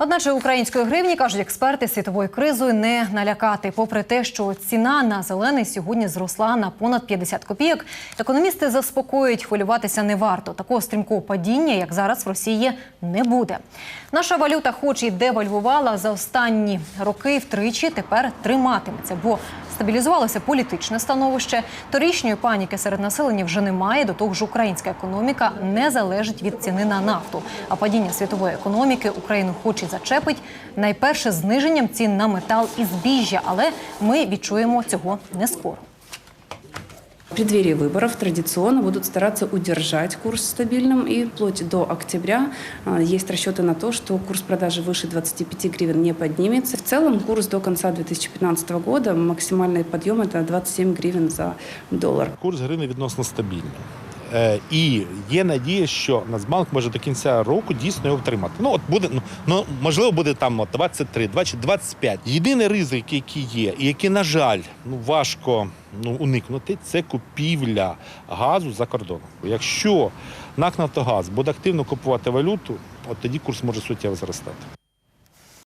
Одначе української гривні кажуть експерти світовою кризою не налякати. Попри те, що ціна на зелений сьогодні зросла на понад 50 копійок. Економісти заспокоюють, хвилюватися не варто. Такого стрімкого падіння, як зараз в Росії, не буде. Наша валюта, хоч і девальвувала за останні роки втричі, тепер триматиметься, бо стабілізувалося політичне становище. Торічньої паніки серед населення вже немає. До того ж, українська економіка не залежить від ціни на нафту. А падіння світової економіки Україну хоч і зачепить найперше зниженням цін на метал і збіжжя, але ми відчуємо цього не скоро. В преддверии выборов традиционно будут стараться удержать курс стабильным, и вплоть до октября а, есть расчеты на то, что курс продажи выше 25 гривен не поднимется. В целом курс до конца 2015 года максимальный подъем это 27 гривен за доллар. Курс гривни відносно стабільний. Е, і є надія, що Нацбанк може до кінця року дійсно його втримати. Ну от буде ну, ну можливо буде там 23, 20, 25. Єдиний ризик, який є, і який, на жаль, ну важко ну, уникнути, це купівля газу за кордоном. Якщо НАК Нафтогаз буде активно купувати валюту, от тоді курс може суттєво зростати.